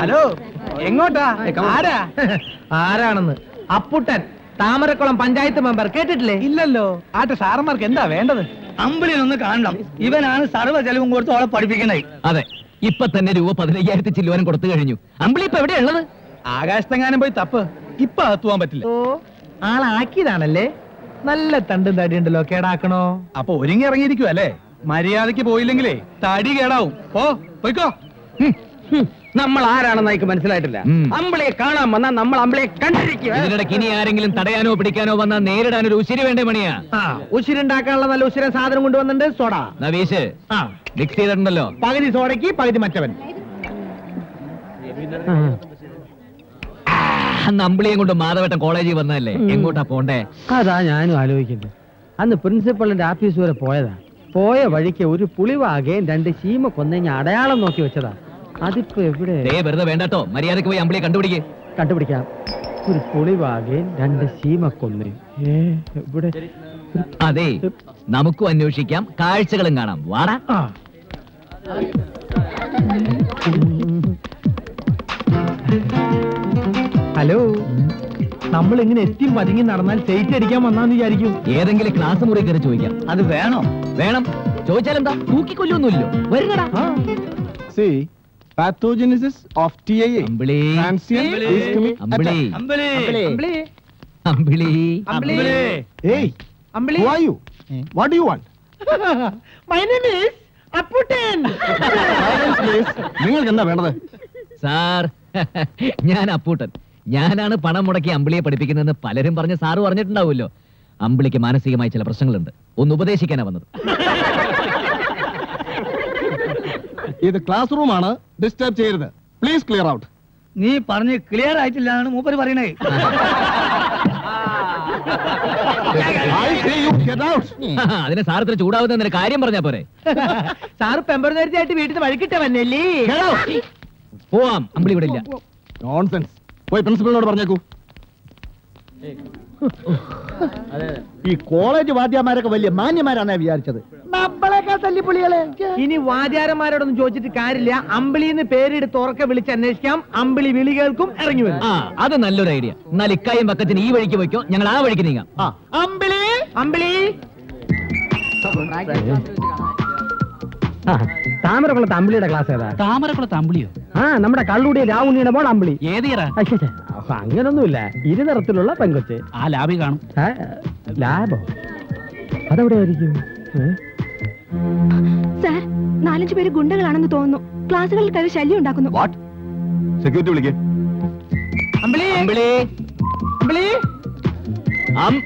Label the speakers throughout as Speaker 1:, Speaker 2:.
Speaker 1: Hello എങ്ങോട്ടാ? ആരാ?
Speaker 2: ആരാണെന്ന്? അപ്പുട്ടൻ താമരക്കുളം പഞ്ചായത്ത് മെമ്പർ കേട്ടിട്ടില്ലേ?
Speaker 1: ഇല്ലല്ലോ. ആട്ടെ സാറന്മാർക്ക് എന്താ വേണ്ടത്?
Speaker 3: അമ്പലിനൊന്ന് ഒന്ന് കാണണം. ഇവനാണ് സർവ ചെലവും കൊടുത്ത് അവളെ പഠിപ്പിക്കണേ
Speaker 4: അതെ ഇപ്പൊ തന്നെ രൂപ പതിനയ്യായിരത്തി ചില്ലുവാനും കൊടുത്തു കഴിഞ്ഞു. അമ്പിളി ഇപ്പൊ എവിടെയുള്ളത്
Speaker 1: ആകാശത്തെങ്ങാനും പോയി തപ്പ്. ഇപ്പൊ അകത്തുവാൻ പറ്റില്ല.
Speaker 2: ഓ ആളാക്കിയതാണല്ലേ? നല്ല തണ്ടും തടി ഉണ്ടല്ലോ കേടാക്കണോ?
Speaker 1: അപ്പൊ ഒരുങ്ങി ഇറങ്ങിയിരിക്കും അല്ലേ മര്യാദയ്ക്ക് പോയില്ലെങ്കിലേ തടി കേടാവും. ഓ പോയിക്കോ.
Speaker 3: നമ്മൾ ആരാണെന്ന് എനിക്ക് മനസ്സിലായിട്ടില്ല. അമ്പിളിയെ കാണാൻ വന്നാൽ നമ്മൾ അമ്പിളിയെ കണ്ടിരിക്കുക.
Speaker 4: ഇതിനിടയ്ക്ക് ഇനി ആരെങ്കിലും തടയാനോ പിടിക്കാനോ വന്നാൽ നേരിടാൻ ഒരു ഉശിരി വേണ്ടേ മണിയാ?
Speaker 2: ഉശിരുണ്ടാക്കാനുള്ള നല്ല ഉശിര സാധനം കൊണ്ടുവന്നിട്ടുണ്ട്. സോഡ.
Speaker 4: നവീഷ് മിക്സ് ചെയ്തിട്ടുണ്ടല്ലോ.
Speaker 2: പകുതി സോഡയ്ക്ക് പകുതി മറ്റവൻ.
Speaker 4: അന്ന് അമ്പിളിയും കൊണ്ട് മാധവട്ടം കോളേജിൽ വന്നതല്ലേ? എങ്ങോട്ടാ പോണ്ടേ?
Speaker 5: അതാ ഞാനും ആലോചിക്കുന്നത്. അന്ന് പ്രിൻസിപ്പളിന്റെ ആഫീസ് വരെ പോയതാ. പോയ വഴിക്ക് ഒരു പുളിവാകെയും രണ്ട് ചീമ കൊന്നഞ്ഞ അടയാളം നോക്കി വെച്ചതാ. അതിപ്പോ എവിടെ?
Speaker 4: ദേ വെറുതെ വേണ്ടട്ടോ. മര്യാദയ്ക്ക് പോയി അമ്പിളിയെ കണ്ടുപിടിക്ക്.
Speaker 5: കണ്ടുപിടിക്കാം. ഒരു പുളിവാകെ രണ്ട് ശീമക്കൊന്ന്. കൊന്ന ഏ ഇവിടെ
Speaker 4: അതെ നമുക്കും അന്വേഷിക്കാം. കാഴ്ചകളും കാണാം. വാടാ.
Speaker 2: ആ. ഹലോ നമ്മൾ ഇങ്ങനെ എത്തിയും പതുങ്ങി നടന്നാൽ ചേച്ചി അടിക്കാൻ വന്നാന്ന് വിചാരിക്കും.
Speaker 4: ഏതെങ്കിലും ക്ലാസ് മുറി കയറി ചോദിക്കാം.
Speaker 3: അത് വേണോ?
Speaker 4: വേണം. ചോദിച്ചാലെന്താ? തൂക്കിക്കൊല്ലൊന്നുമില്ലോ വരുന്നടാ.
Speaker 6: See, pathogenesis
Speaker 4: of
Speaker 6: the ischemic
Speaker 4: Ambili.
Speaker 3: Ambili.
Speaker 2: Ambili.
Speaker 4: Ambili.
Speaker 2: Ambili.
Speaker 6: ഏയ്
Speaker 2: Ambili.
Speaker 6: who are you what you want?
Speaker 2: My name is Apputtan
Speaker 6: നിങ്ങൾക്ക് എന്താ വേണ്ടത്?
Speaker 4: സാർ ഞാൻ അപ്പൂട്ടൻ. ഞാനാണ് പണം മുടക്കി അമ്പിളിയെ പഠിപ്പിക്കുന്നതെന്ന് പലരും പറഞ്ഞ് സാറ് പറഞ്ഞിട്ടുണ്ടാവുമല്ലോ. അമ്പിളിക്ക് മാനസികമായി ചില പ്രശ്നങ്ങളുണ്ട്. ഒന്ന് ഉപദേശിക്കാനാ വന്നത്.
Speaker 6: ഇത് ക്ലാസ് റൂം ആണ് ഡിസ്റ്റർബ് ചെയ്യരുത്. പ്ലീസ് ക്ലിയർ ഔട്ട്
Speaker 3: നീ പറഞ്ഞ് ക്ലിയർ ആയിട്ടില്ല എന്നാണ് മൂപ്പര് പറയണേ.
Speaker 6: I say you get out
Speaker 4: അതിന് സാർ ഇത്ര ചൂടാവുന്ന കാര്യം പറഞ്ഞാ പോരെ.
Speaker 2: സാറ് പെമ്പറുന്നേരത്തെയായിട്ട് വീട്ടിൽ നിന്ന് വഴിക്കിട്ട വന്നല്ലേ?
Speaker 4: പോവാം. അമ്പിളി ഇവിടെ ഇല്ല.
Speaker 6: നോൺസെൻസ് പോയി പ്രിൻസിപ്പലിനോട് പറഞ്ഞേക്കൂ.
Speaker 5: ഈ കോളേജ് വാദ്യമാരൊക്കെ വലിയ മാന്യമാരാണ് വിചാരിച്ചത്. തല്ലിപ്പൊളികളെ.
Speaker 2: ഇനി വാദ്യാരന്മാരോടൊന്നും ചോദിച്ചിട്ട് കാര്യമില്ല. അമ്പിളിന്ന് പേരെടുത്ത് ഉറക്കെ വിളിച്ച് അന്വേഷിക്കാം. അമ്പിളി വിളി കേൾക്കും ഇറങ്ങി വരും.
Speaker 4: ആ അത് നല്ലൊരു ഐഡിയ. എന്നാൽ ഇക്കായും പക്കത്തിന് ഈ വഴിക്ക് വയ്ക്കും ഞങ്ങൾ ആ വഴിക്ക് നീങ്ങാം.
Speaker 2: അമ്പിളി? അമ്പിളി?
Speaker 5: താമരക്കുളത്ത് അമ്പിളിയുടെ ക്ലാസ് ഏതാ?
Speaker 3: താമരക്കുളത്ത് അമ്പിളിയോ?
Speaker 5: ആ നമ്മുടെ കള്ളുടിയ രാവുണ്ണിയുടെ മോൾ അമ്പിളി.
Speaker 3: ഏതിയറ
Speaker 5: അപ്പൊ അങ്ങനൊന്നുമില്ല. ഇരുനിറത്തിലുള്ള പെങ്കൊച്ച്.
Speaker 3: ആ ലാബി കാണും.
Speaker 5: ലാബോ? അതെവിടെയായിരിക്കും? ഏ?
Speaker 7: സാർ നാലഞ്ചു പേര് ഗുണ്ടകളാണെന്ന് തോന്നുന്നു. ക്ലാസ്സുകളിൽ കയറി ശല്യം ഉണ്ടാക്കുന്നു.
Speaker 6: വാട്ട് സെക്യൂരിറ്റി വിളിക്കേ.
Speaker 2: അമ്പിളി.
Speaker 4: അമ്പിളി.
Speaker 2: അമ്പിളി.
Speaker 4: അം-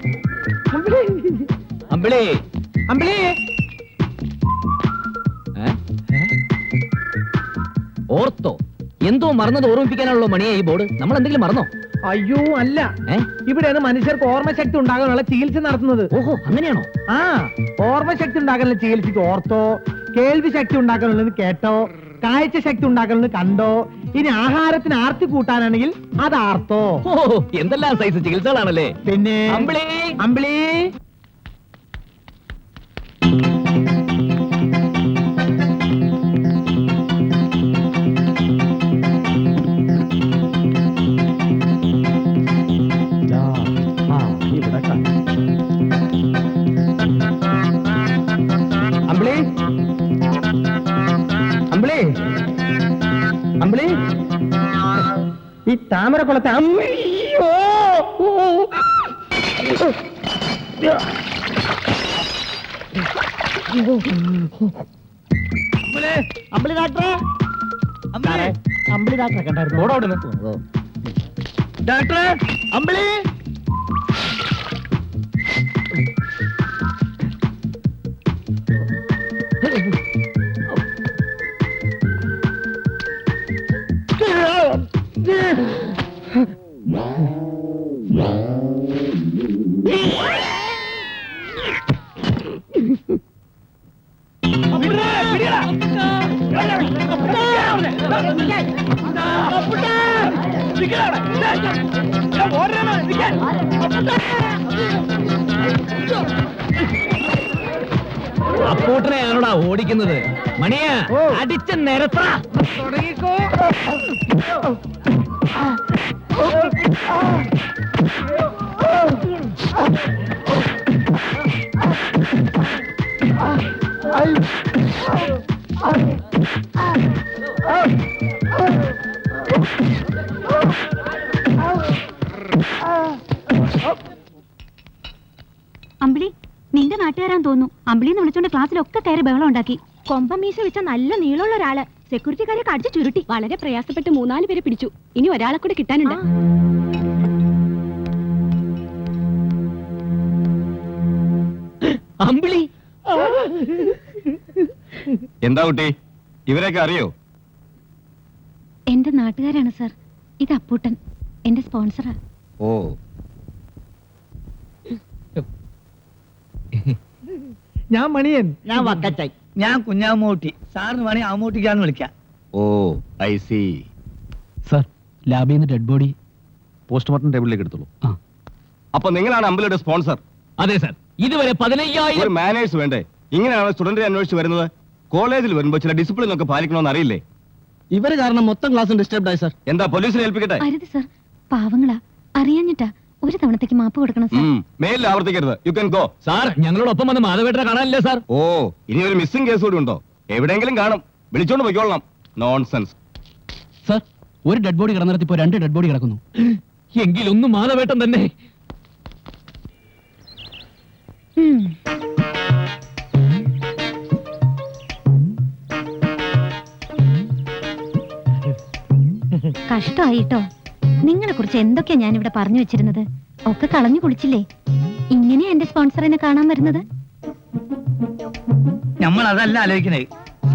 Speaker 2: അമ്പിളി.
Speaker 4: അമ്പിളി.
Speaker 2: അമ്പിളി?
Speaker 4: ഓർത്തോ എന്തോ മറന്നത് ഓർമ്മിപ്പിക്കാനുള്ള മണിയാ ഈ ബോർഡ്. നമ്മൾ എന്തെങ്കിലും മറന്നോ?
Speaker 2: അയ്യോ അല്ല. ഇവിടെയാണ് മനുഷ്യർക്ക് ഓർമ്മശക്തി ഉണ്ടാകാനുള്ള ചികിത്സ നടത്തുന്നത്.
Speaker 4: ഓഹോ അങ്ങനെയാണോ?
Speaker 2: ആ ഓർമ്മശക്തി ഉണ്ടാക്കാനുള്ള ചികിത്സയ്ക്ക് ഓർത്തോ കേൾവി ശക്തി ഉണ്ടാക്കാനുള്ളത് കേട്ടോ കാഴ്ച ശക്തി ഉണ്ടാക്കാനുള്ളത് കണ്ടോ ഇനി ആഹാരത്തിന് ആർത്തി കൂട്ടാനാണെങ്കിൽ അത് ആർത്തോ.
Speaker 4: എന്തെല്ലാം സൈസ് ചികിത്സകളാണല്ലേ?
Speaker 2: പിന്നെ
Speaker 4: അമ്പിളി!
Speaker 2: അമ്പിളി!
Speaker 5: താമരക്കുളത്തെ അമ്മയോ അമ്പിളി ഡാക്ടറെ. അമ്പിളി ഡാക്ടറെ കണ്ടായിരുന്നു?
Speaker 3: ഡോക്ടറെ
Speaker 2: അമ്പിളി
Speaker 4: അപ്പൂട്ടനെയാണോടാ ഓടിക്കുന്നത്? മണിയ അടിച്ച നിരത്ര.
Speaker 7: തുടങ്ങിക്കോ. I അമ്പിളിന്ന് വിളിച്ചോണ്ട് ക്ലാസ്സിലൊക്കെ കയറി ബഹളം ഉണ്ടാക്കി. കൊമ്പം മീശ വെച്ച നല്ല നീളമുള്ള ഒരാൾ. സെക്യൂരിറ്റിക്കാരെ കടിച്ചു ചുരുട്ടി. വളരെ പ്രയാസപ്പെട്ട് മൂന്നാൽ പേരെ പിടിച്ചു. ഇനി ഒരാളെ കൂടെ കിട്ടാനുണ്ട്.
Speaker 4: അമ്പിളി.
Speaker 6: എന്താ കുട്ടി? ഇവരെയൊക്കെ അറിയോ?
Speaker 7: എന്റെ നാട്ടുകാരാണ് സർ. ഇത് അപ്പൂട്ടൻ. എന്റെ സ്പോൺസറാ.
Speaker 6: ഓ.
Speaker 2: ഞാൻ മണിയൻ. ഞാൻ വക്കച്ചായി
Speaker 3: ഞാൻ കുഞ്ഞാമൂട്ടി. സാറിന് വേണേ ആമൂട്ടിക്കാന്ന് വിളിക്കാം.
Speaker 6: ഓ ഐ സി.
Speaker 1: സർ ലാബിൽ നിന്ന് ഡെഡ് ബോഡി
Speaker 6: പോസ്റ്റ്മോർട്ടം ടേബിളിലേക്ക് എടുത്തോളൂ.
Speaker 1: ആ.
Speaker 6: അപ്പൊ നിങ്ങളാണ് അമ്പലയുടെ സ്പോൺസർ.
Speaker 4: അതെ സർ. ഇതുവരെ
Speaker 6: ഒരു
Speaker 4: പതിനയ്യായിരം
Speaker 6: മാനേഴ്സ് വേണ്ടേ? ഇങ്ങനെയാണ് സ്റ്റുഡന്റിനെ അന്വേഷിച്ച് വരുന്നത്? കോളേജിൽ വരുമ്പോൾ ചില ഡിസിപ്ലിൻ ഒക്കെ പാലിക്കണമെന്ന് അറിയില്ലേ?
Speaker 5: ഇവർ കാരണം മൊത്തം ക്ലാസ് ഡിസ്റ്റർബ് ആയി സർ.
Speaker 6: എന്താ പോലീസിനെ ഏൽപ്പിക്കട്ടെ?
Speaker 7: അരുത് സർ. പാവങ്ങളാ. അറിയാഞ്ഞിട്ടാ. ഒരു തവണത്തേക്ക് മാപ്പ് കൊടുക്കണം സാർ.
Speaker 6: മേലിൽ ആവർത്തിക്കരുത്. യു കൻ ഗോ
Speaker 4: സാർ ഞങ്ങളോടൊപ്പം വന്ന് മാധവേട്ടനെ കാണാനില്ലേ സാർ.
Speaker 6: ഓ ഇനി ഒരു മിസ്സിംഗ് കേസ് കൂടി ഉണ്ടോ? എവിടെയെങ്കിലും കാണും. വിളിച്ചോണ്ട് പോയിക്കോളണം. നോൺസെൻസ്
Speaker 1: സാർ ഒരു ഡെഡ് ബോഡി കിടന്നിടത്ത് ഇപ്പോ രണ്ട് ഡെഡ് ബോഡി കിടക്കുന്നു.
Speaker 4: എങ്കിലൊന്നും മാധവേട്ടൻ തന്നെ.
Speaker 7: ഉം. നിങ്ങളെ കുറിച്ച് എന്തൊക്കെയാ ഞാൻ ഇവിടെ പറഞ്ഞു വെച്ചിരുന്നത്? ഒക്കെ കളഞ്ഞു കുളിച്ചില്ലേ? ഇങ്ങനെയാ എന്റെ സ്പോൺസറിനെ കാണാൻ വരുന്നത്?
Speaker 3: നമ്മൾ അതല്ല ആലോചിക്കുന്നത്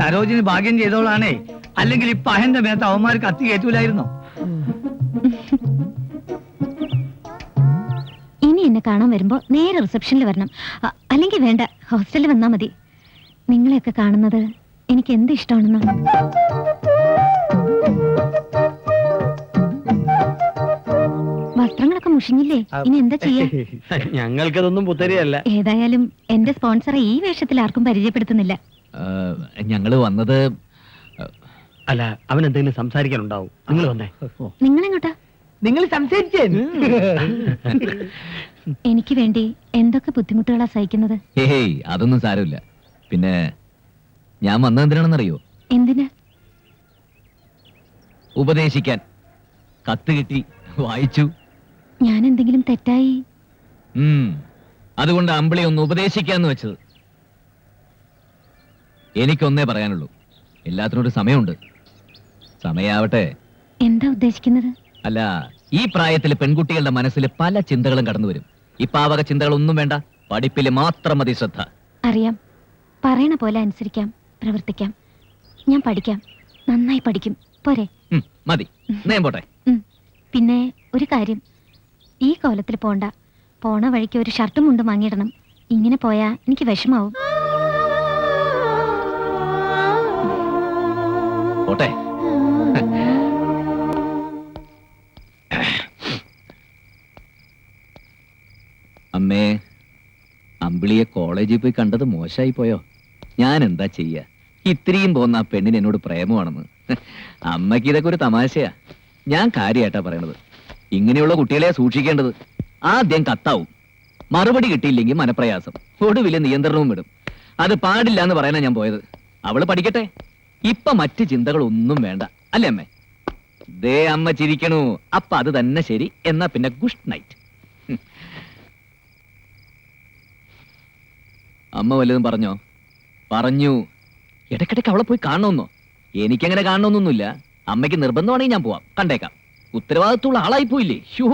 Speaker 3: സരോജിനി ഭാഗ്യം ചെയ്തോളാണേ അല്ലെങ്കിൽ ഇപ്പൊ അഹന്റെ മേത്ത് അവന്മാർ കത്തി കയറ്റൂലായിരുന്നോ?
Speaker 7: ഇനി എന്നെ കാണാൻ വരുമ്പോ നേരെ റിസപ്ഷനിൽ വരണം. അ- അല്ലെങ്കിൽ വേണ്ട ഹോസ്റ്റലിൽ വന്നാ മതി. നിങ്ങളെയൊക്കെ കാണുന്നത് എനിക്ക് എന്ത് ഇഷ്ടമാണെന്ന്? മുഷിഞ്ഞില്ലേ? ഇനി എന്താ ചെയ്യാ?
Speaker 5: ഞങ്ങൾക്കതൊന്നും പുത്തരിയല്ല.
Speaker 7: ഏതായാലും എന്റെ സ്പോൺസറെ ഈ വേഷത്തിൽ ആർക്കും പരിചയപ്പെടുത്തുന്നില്ല.
Speaker 4: ഞങ്ങൾ ഞങ്ങൾ വന്നത്
Speaker 5: അല്ല അവൻ എന്തെങ്കിലും സംസാരിക്കാനുണ്ടാവും. നിങ്ങൾ വന്നേ.
Speaker 7: നിങ്ങളെങ്ങോട്ടാ?
Speaker 2: നിങ്ങൾ സംസാരിച്ചേ.
Speaker 7: എനിക്ക് വേണ്ടി എന്തൊക്കെ ബുദ്ധിമുട്ടുകളാ സഹിക്കുന്നത്?
Speaker 4: ഹേയ് അതൊന്നും സാരമില്ല. പിന്നെ ഞാൻ വന്നതെന്തിനാണെന്നറിയോ
Speaker 7: എന്തിന്?
Speaker 4: ഉപദേശിക്കാൻ. കത്ത് കിട്ടി വായിച്ചു.
Speaker 7: ഞാൻ എന്തെങ്കിലും തെറ്റായി.
Speaker 4: അതുകൊണ്ട് അമ്പിളി ഒന്ന് ഉപദേശിക്കാന്ന് വെച്ചത്. എനിക്കൊന്നേ പറയാനുള്ളൂ. എല്ലാത്തിനോട് സമയമുണ്ട്. സമയാവട്ടെ.
Speaker 7: എന്താ ഉദ്ദേശിക്കുന്നത്?
Speaker 4: അല്ല ഈ പ്രായത്തിൽ പെൺകുട്ടികളുടെ മനസ്സിൽ പല ചിന്തകളും കടന്നു വരും ഈ പാവക ചിന്തകളൊന്നും വേണ്ട. പഠിപ്പിൽ മാത്രം മതി ശ്രദ്ധ.
Speaker 7: അറിയാം. പറയണ പോലെ അനുസരിക്കാം പ്രവർത്തിക്കാം. ഞാൻ പഠിക്കാം. നന്നായി പഠിക്കും. പോരെ.
Speaker 4: മതി. നേം പോട്ടെ.
Speaker 7: പിന്നെ ഒരു കാര്യം. ഈ കോലത്തിൽ പോണ്ട. പോണ വഴിക്ക് ഒരു ഷർട്ടും മുണ്ടും വാങ്ങിയിടണം. ഇങ്ങനെ പോയാ എനിക്ക് വിഷമാവും.
Speaker 4: അമ്മേ അമ്പിളിയെ കോളേജിൽ പോയി കണ്ടത് മോശമായി പോയോ? ഞാൻ എന്താ ചെയ്യ? ഇത്രയും പോന്ന ആ പെണ്ണിന് എന്നോട് പ്രേമമാണെന്ന്. അമ്മയ്ക്ക് ഇതൊക്കെ ഒരു തമാശയാ. ഞാൻ കാര്യമായിട്ടാ പറയണത്. ഇങ്ങനെയുള്ള കുട്ടികളെ സൂക്ഷിക്കേണ്ടത് ആദ്യം കത്താവും. മറുപടി കിട്ടിയില്ലെങ്കിൽ മനപ്രയാസം. ഒടുവിൽ നിയന്ത്രണവും വിടും. അത് പാടില്ല എന്ന് പറയാനാ ഞാൻ പോയത്. അവൾ പഠിക്കട്ടെ. ഇപ്പൊ മറ്റ് ചിന്തകളൊന്നും വേണ്ട. അല്ലേ അമ്മേ? ദേ അമ്മ ചിരിക്കണു. അപ്പൊ അത് തന്നെ ശരി. എന്നാ പിന്നെ ഗുഡ് നൈറ്റ്. അമ്മ വല്ലതും പറഞ്ഞോ? പറഞ്ഞു. ഇടയ്ക്കിടയ്ക്ക് അവളെ പോയി കാണണമെന്നോ? എനിക്കങ്ങനെ കാണണമെന്നൊന്നുമില്ല. അമ്മയ്ക്ക് നിർബന്ധമാണെങ്കിൽ ഞാൻ പോവാം. കണ്ടേക്കാം. ഉത്തരവാദിത്തമുള്ള ആളായി പോയില്ലേ? ഷോ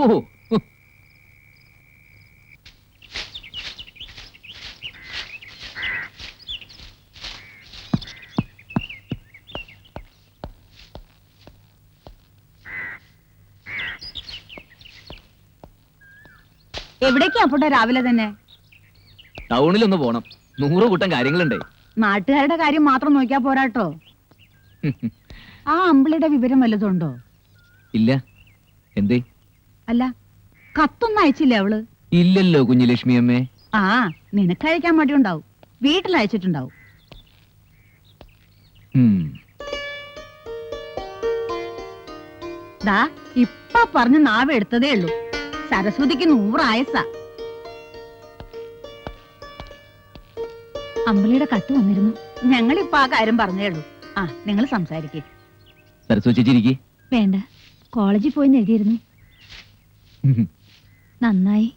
Speaker 8: എവിടേക്കാ അപ്പോട്ടെ രാവിലെ തന്നെ?
Speaker 4: ടൗണിലൊന്ന് പോണം. നൂറ് കൂട്ടം കാര്യങ്ങളുണ്ട്.
Speaker 8: നാട്ടുകാരുടെ കാര്യം മാത്രം നോക്കിയാ പോരാട്ടോ. ആ അമ്പിളിയുടെ വിവരം വല്ലതുണ്ടോ
Speaker 4: ഇല്ല. എന്തേ?
Speaker 8: അല്ല കത്തൊന്നും അയച്ചില്ല അവൾ?
Speaker 4: ഇല്ലല്ലോ കുഞ്ഞുലക്ഷ്മി അമ്മേ.
Speaker 8: ആ നിനക്ക് നിനക്കയക്കാൻ മടിയുണ്ടാവും. വീട്ടിൽ അയച്ചിട്ടുണ്ടാവും.
Speaker 4: ഇപ്പ
Speaker 8: ദാ ഇപ്പൊ പറഞ്ഞ് നാവ് എടുത്തതേ ഉള്ളൂ. സരസ്വതിക്ക് നൂറായസ.
Speaker 9: അമ്പലിയുടെ കത്ത് വന്നിരുന്നു.
Speaker 8: ഞങ്ങളിപ്പോ ആ കാര്യം പറഞ്ഞേ ഉള്ളൂ. ആ നിങ്ങൾ സംസാരിക്കേ.
Speaker 4: സരസ്വതി ചേച്ചി ഇരിക്കി.
Speaker 9: വേണ്ട. കോളേജിൽ പോയി എഴുതിയിരുന്നു നന്നായി.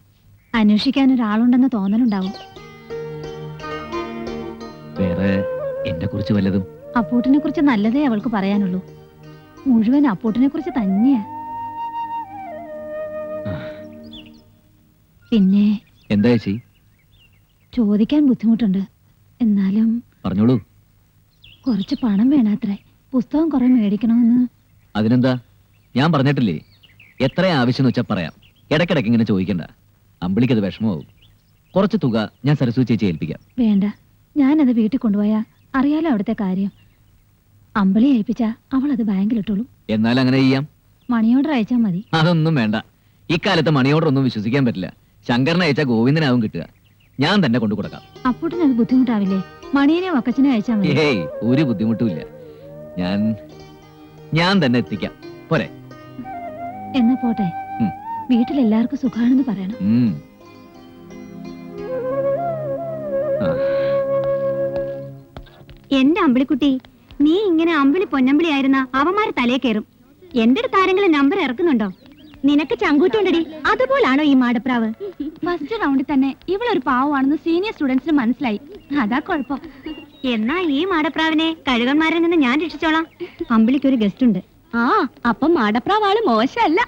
Speaker 9: അന്വേഷിക്കാൻ ഒരാളുണ്ടെന്ന് തോന്നലുണ്ടാവും.
Speaker 4: വേറെ എന്നെ കുറിച്ച് വല്ലതും?
Speaker 9: അപ്പൂട്ടിനെ കുറിച്ച് നല്ലതേ അവൾക്ക് പറയാനുള്ളൂ. മുഴുവൻ അപ്പൂട്ടിനെ കുറിച്ച് തന്നെയാ. പിന്നെ
Speaker 4: എന്താ ചേച്ചി?
Speaker 9: ചോദിക്കാൻ ബുദ്ധിമുട്ടുണ്ട്. എന്നാലും
Speaker 4: പറഞ്ഞോളൂ.
Speaker 9: കുറച്ച് പണം വേണാത്രേ. പുസ്തകം കുറെ മേടിക്കണമെന്ന്.
Speaker 4: അതിനെന്താ? ഞാൻ പറഞ്ഞിട്ടില്ലേ? എത്ര ആവശ്യം വെച്ചാൽ പറയാം. ഇടയ്ക്കിടയ്ക്ക് ഇങ്ങനെ ചോദിക്കണ്ട. അമ്പിളിക്കത് വിഷമമാവും. കുറച്ച് തുക ഞാൻ സരസ്വതി ചേച്ചി ഏൽപ്പിക്കാം.
Speaker 9: വേണ്ട. ഞാനത് വീട്ടിൽ കൊണ്ടുപോയാ അറിയാലോ അവിടുത്തെ കാര്യം. അമ്പിളി ഏൽപ്പിച്ചാ അവൾ അത് ബാങ്കിൽ ബാങ്കിലിട്ടോളൂ.
Speaker 4: എന്നാൽ അങ്ങനെ ചെയ്യാം.
Speaker 9: മണി ഓർഡർ അയച്ചാൽ മതി.
Speaker 4: അതൊന്നും വേണ്ട. ഇക്കാലത്ത് മണി ഓർഡർ ഒന്നും വിശ്വസിക്കാൻ പറ്റില്ല. ശങ്കറിനെ അയച്ചാൽ ഗോവിന്ദനാവും കിട്ടുക. ഞാൻ തന്നെ കൊണ്ടു കൊടുക്കാം.
Speaker 9: അപ്പൂട്ടിന് അത് ബുദ്ധിമുട്ടാവില്ലേ? മണിയനെ വക്കച്ചനെ അയച്ചാൽ മതി.
Speaker 4: ഏയ് ഒരു ബുദ്ധിമുട്ടുമില്ല ഞാൻ ഞാൻ തന്നെ എത്തിക്കാം. പോരെ.
Speaker 9: എന്നാ പോട്ടെ.
Speaker 4: വീട്ടിൽ
Speaker 9: വീട്ടിലെല്ലാവർക്കും സുഖാണെന്ന് പറയണം. എന്റെ അമ്പിളിക്കുട്ടി നീ ഇങ്ങനെ അമ്പിളി പൊന്നമ്പിളി ആയിരുന്ന അവന്മാര് തലേ കയറും. എന്റെ അടുത്ത് ആരെങ്കിലും നമ്പർ ഇറക്കുന്നുണ്ടോ? നിനക്ക് ചങ്കൂറ്റുണ്ടടി. അതുപോലാണോ ഈ മാടപ്രാവ്? ഫസ്റ്റ് റൗണ്ടിൽ തന്നെ ഇവളൊരു പാവമാണെന്ന് സീനിയർ സ്റ്റുഡൻസിന് മനസ്സിലായി. അതാ കുഴപ്പം. എന്നാ ഈ മാടപ്രാവിനെ കഴുകന്മാരിൽ നിന്ന് ഞാൻ രക്ഷിച്ചോളാം. അമ്പിളിക്ക് ഒരു ഗസ്റ്റ് ഉണ്ട്. ആ അപ്പൊ മാടപ്രാവാൾ മോശമല്ല.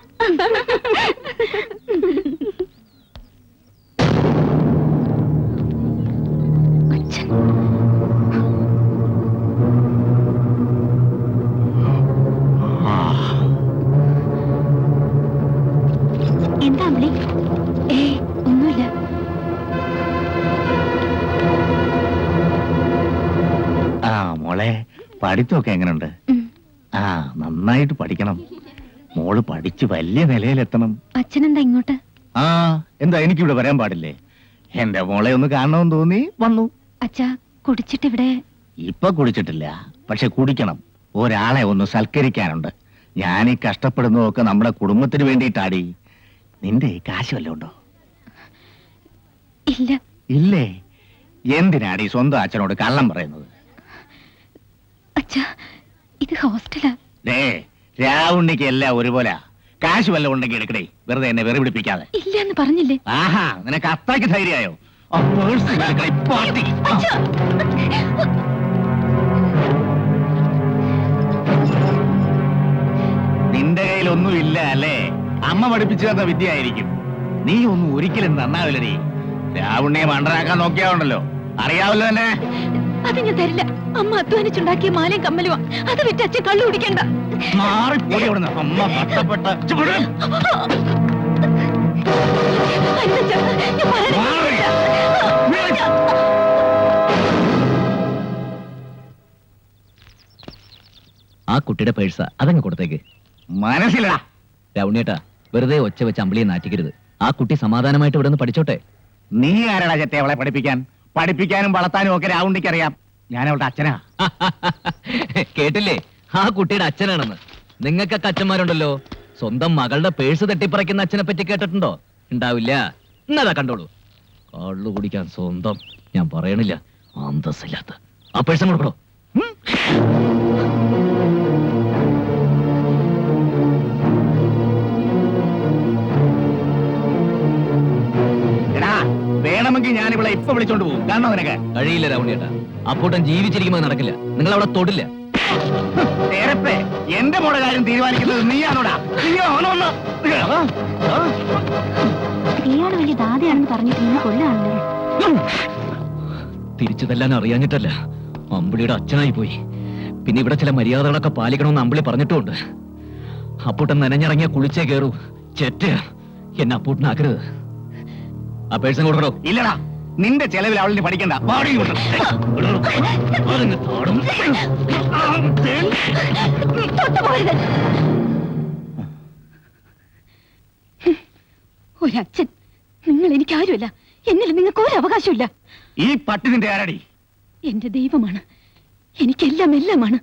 Speaker 9: എന്താ അമ്പിളി? ഏ ഒന്നുമില്ല.
Speaker 10: ആ മോളെ പഠിത്തമൊക്കെ എങ്ങനെയുണ്ട് നന്നായിട്ട് പഠിക്കണം. മോൾ പഠിച്ച് വലിയ നിലയിലെത്തണം.
Speaker 9: അച്ഛനെന്താ ഇങ്ങോട്ട്?
Speaker 10: ആ എന്താ എനിക്കിവിടെ വരാൻ പാടില്ലേ? എന്റെ മോളെ ഒന്ന് കാണണമെന്ന് തോന്നി വന്നു.
Speaker 9: അച്ഛാ കുടിച്ചിട്ട് ഇവിടെ
Speaker 10: ഇപ്പൊ കുടിച്ചിട്ടില്ല പക്ഷെ കുടിക്കണം. ഒരാളെ ഒന്ന് സൽക്കരിക്കാനുണ്ട്. ഞാൻ ഈ കഷ്ടപ്പെടുന്നതൊക്കെ നമ്മുടെ കുടുംബത്തിന് വേണ്ടിയിട്ടാടി. നിന്റെ ഈ കാശ് വല്ലതും ഉണ്ടോ?
Speaker 9: ഇല്ല.
Speaker 10: ഇല്ലേ? എന്തിനാടി സ്വന്തം അച്ഛനോട് കള്ളം പറയുന്നത്?
Speaker 9: അച്ഛാ ഇത് ഹോസ്റ്റലാ.
Speaker 10: ഡേ രാവുണ്ണിക്ക് എല്ലാം ഒരുപോലെ. കാശ് വല്ലതും ഉണ്ടെങ്കിൽ എടുക്കടേ. വെറുതെ എന്നെ വെറു പിടിപ്പിക്കാതെ
Speaker 9: ഇല്ല എന്ന് പറഞ്ഞില്ലേ?
Speaker 10: ആഹാ നിനക്ക് അത്രയ്ക്ക് ധൈര്യമായോ? ആ എടുക്കണേ, പാട്ടി. ആ. നിന്റെ കയ്യിൽ ഒന്നും ഇല്ല അല്ലേ? അമ്മ പഠിപ്പിച്ചു തന്ന വിദ്യ ആയിരിക്കും നീ ഒന്നും ഒരിക്കലും നന്നാവില്ലടി. രാവുണ്ണിയെ മണ്ടനാക്കാൻ നോക്കിയാവുണ്ടല്ലോ അറിയാവല്ലോ തന്നെ
Speaker 9: അത് ഞാൻ തരില്ല. അമ്മ അധ്വാനിച്ചുണ്ടാക്കിയ മാലയും കമ്മലുവാ അത് വിറ്റ് അച്ഛൻ കള്ളു കുടിക്കണ്ട.
Speaker 10: മാറിപ്പോയി അവിടുന്ന്. അമ്മ കഷ്ടപ്പെട്ട.
Speaker 4: ആ കുട്ടിയുടെ പേഴ്സ അതങ്ങ് കൊടുത്തേക്ക്.
Speaker 10: മനസ്സിലടാ.
Speaker 4: രവണിയേട്ടാ വെറുതെ ഒച്ച വെച്ച് അമ്പിളിയെ നാറ്റിക്കരുത്. ആ കുട്ടി സമാധാനമായിട്ട് ഇവിടെ നിന്ന് പഠിച്ചോട്ടെ.
Speaker 10: നീ ആരടാ ചെത്തെ അവളെ പഠിപ്പിക്കാൻ? പഠിപ്പിക്കാനും വളർത്താനും ഒക്കെ രാവുണ്ടിക്ക് അറിയാം. ഞാൻ അവളുടെ അച്ഛനാ.
Speaker 4: കേട്ടില്ലേ? ആ കുട്ടിയുടെ അച്ഛനാണെന്ന്. നിങ്ങൾക്കൊക്കെ അച്ഛന്മാരുണ്ടല്ലോ. സ്വന്തം മകളുടെ പേഴ്സ് തട്ടിപ്പറിക്കുന്ന അച്ഛനെ പറ്റി കേട്ടിട്ടുണ്ടോ? ഉണ്ടാവില്ല. എന്നതാ കണ്ടോളൂ. കള്ളു കുടിക്കാൻ സ്വന്തം. ഞാൻ പറയണില്ല. അന്തസ്സില്ലാത്ത. ആ പേഴ്സ് കൊടുക്കണോ?
Speaker 10: വേണമെങ്കിൽ ഞാൻ ഇവിടെ ഇപ്പൊ വിളിച്ചോണ്ട് പോകും. കാരണം അവനൊക്കെ
Speaker 4: കഴിയില്ല രാവണിയേട്ടാ അപ്പോട്ടൻ ജീവിച്ചിരിക്കുമ്പോൾ നടക്കില്ല. നിങ്ങൾ അവിടെ തൊടില്ല.
Speaker 10: നേരത്തെ എന്റെ മോടെ കാര്യം തീരുമാനിക്കുന്നത് നീയാണോടാ? നീയാണോന്ന്
Speaker 9: നീയാണ് വലിയ ദാതയാണെന്ന് പറഞ്ഞിട്ട് കൊല്ലാണല്ലോ.
Speaker 4: തിരിച്ചു തല്ലാൻ അറിയാഞ്ഞിട്ടല്ല. അമ്പിളിയുടെ അച്ഛനായി പോയി. പിന്നെ ഇവിടെ ചില മര്യാദകളൊക്കെ പാലിക്കണമെന്ന് അമ്പിളി പറഞ്ഞിട്ടുമുണ്ട്. അപ്പൂട്ടൻ നനഞ്ഞിറങ്ങിയ കുളിച്ചേ കയറൂ ചെറ്റ എന്നെ അപ്പൂട്ടനാക്കരുത് ആ പേഴ്സൺ കൊടുക്കണോ?
Speaker 10: ഇല്ലടാ. നിന്റെ ചെലവിൽ അവളിന് പഠിക്കണ്ട. വാടി ഇങ്ങോട്ട്.
Speaker 4: അതങ്ങ് താടും.
Speaker 9: ഒരച്ഛൻ നിങ്ങൾ എനിക്ക് ആരുമല്ല
Speaker 7: എന്നിൽ നിങ്ങൾക്ക് ഒരു അവകാശമില്ല
Speaker 10: ഈ പട്ടി നിന്റെ ആരാടി?
Speaker 7: എന്റെ ദൈവമാണ്. എനിക്കെല്ലാം എല്ലാമാണ്.